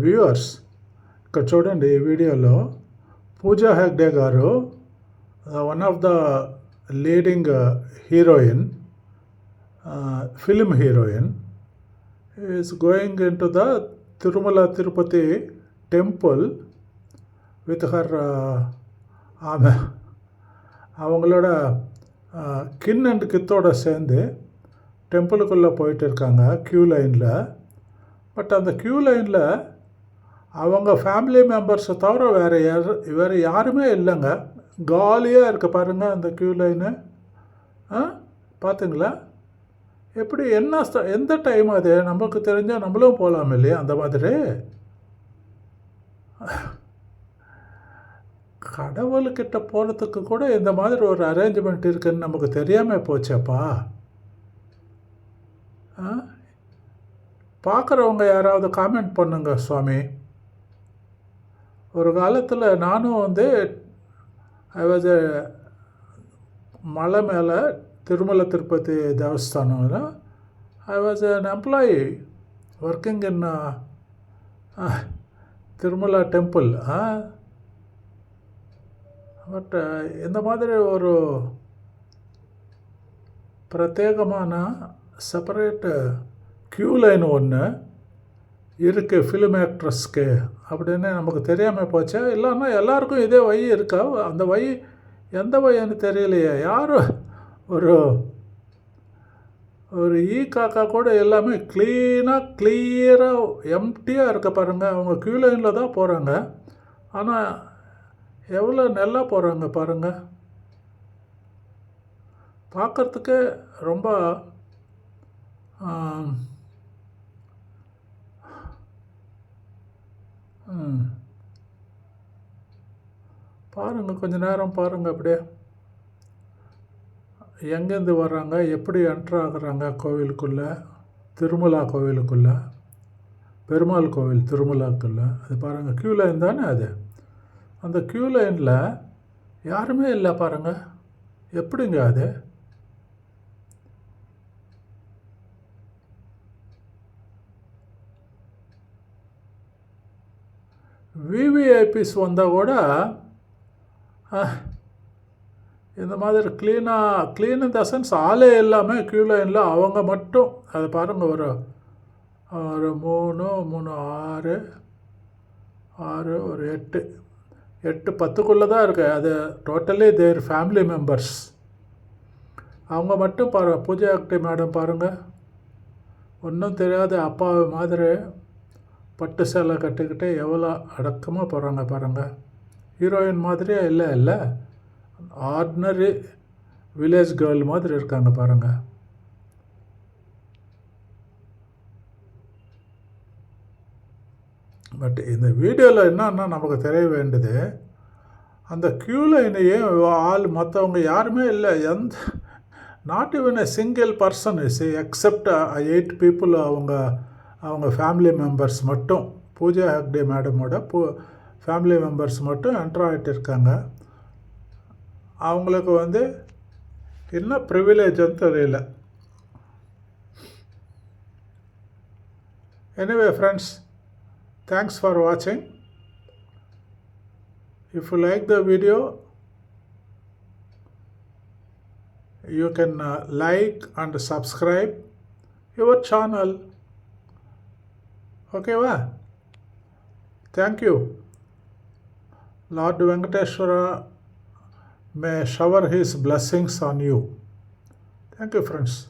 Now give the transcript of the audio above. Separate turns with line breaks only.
Viewers ఇక్కడ చూడండి ఈ వీడియోలో పూజా హెగ్డే గారు one of the leading heroine film heroine is going in to the Tirumala Tirupati temple with her ஆமை அவங்களோட கின் அண்ட் கித்தோட சேர்ந்து டெம்பிளுக்குள்ளே போயிட்டு இருக்காங்க க்யூ லைனில் பட் அந்த க்யூ லைனில் அவங்க ஃபேமிலி மெம்பர்ஸை தவிர வேறு யார் வேறு யாருமே இல்லைங்க. காலியாக இருக்க பாருங்கள் அந்த க்யூ லைனு ஆ? பார்த்துங்களா எப்படி என்ன ஸ்த- எந்த டைம் அது? நமக்கு தெரிஞ்சால் நம்மளும் போகலாம் இல்லையா? அந்த மாதிரி. கடவுள்கிட்ட போகிறதுக்கு கூட இந்த மாதிரி ஒரு அரேஞ்ச்மெண்ட் இருக்குதுன்னு நமக்கு தெரியாமல் போச்சேப்பா. ஆ? பார்க்குறவங்க யாராவது காமெண்ட் பண்ணுங்க சுவாமி. ஒரு காலத்தில் நானும் வந்து ஐ வாஸ் மலை மேலே Tirumala Tirupati தேவஸ்தானம்ல I was an employee working in Tirumala temple but uh. uh, இந்த மாதிரி ஒரு பிரத்யேகமான செப்பரேட்டு க்யூ லைன் ஒன்று இருக்குது ஃபிலிம் ஆக்ட்ரஸ்க்கு அப்படின்னு நமக்கு தெரியாமல் போச்சா? இல்லைன்னா எல்லாருக்கும் இதே வழி இருக்கா? அந்த வழி எந்த வழின்னு தெரியலையே. யாரும் ஒரு ஒரு ஈ காக்கா கூட எல்லாமே க்ளீனாக கிளியராக எம்டியாக இருக்க பாருங்கள் அவங்க க்யூ லைனில் தான் போகிறாங்க ஆனால் எவ்வளோ நல்லா போகிறாங்க பாருங்கள் பார்க்குறதுக்கு ரொம்ப பாருங்கள் கொஞ்ச நேரம் பாருங்கள் அப்படியே. எங்கேருந்து வர்றாங்க? எப்படி என்ட்ரு ஆகுறாங்க கோவிலுக்குள்ளே? திருமலா கோவிலுக்குள்ளே? பெருமாள் கோவில் திருமலாக்குள்ளே? அது பாருங்கள் க்யூ லைன் தானே அது? அந்த க்யூ லைனில் யாருமே இல்லை பாருங்கள் எப்படிங்க அது? விவிஐபிஸ் வந்தால் கூட இந்த மாதிரி க்ளீனாக க்ளீன் இன் த சென்ஸ் ஆளே எல்லாமே க்யூ லைனில் அவங்க மட்டும். அதை பாருங்கள் ஒரு ஒரு மூணு மூணு ஆறு ஆறு ஒரு எட்டு. எட்டு பத்துக்குள்ளே தான் இருக்குது அது டோட்டலி தேர் ஃபேமிலி மெம்பர்ஸ் அவங்க மட்டும் பாரு பூஜா அக்டி மேடம் பாருங்கள் ஒன்றும் தெரியாத அப்பா மாதிரி பட்டு சேலை கட்டிக்கிட்டு எவ்வளோ அடக்கமாக போகிறாங்க பாருங்கள் ஹீரோயின் மாதிரியே இல்லை இல்லை. ஆர்டினரி வில்லேஜ் கேர்ள் மாதிரி இருக்காங்க பாருங்கள் பட் இந்த வீடியோவில் என்னன்னா நமக்கு தெரிய வேண்டியது அந்த க்யூவில் லைனையே ஆள் மற்றவங்க யாருமே இல்லை. எந்த not even a single person is except eight people அவங்க அவங்க ஃபேமிலி மெம்பர்ஸ் மட்டும். பூஜா ஹெக்டே மேடமோட பூ ஃபேமிலி மெம்பர்ஸ் மட்டும் என்ட்ரு ஆகிட்டு இருக்காங்க அவங்களுக்கு வந்து என்ன ப்ரிவிலேஜ்னு தெரியல எனிவே ஃப்ரெண்ட்ஸ் தேங்க்ஸ் ஃபார் வாட்சிங் If you like the video, you can uh, like and subscribe your channel. Okay, va? Thank you. Lord Venkateshwara may shower his blessings on you. Thank you, friends.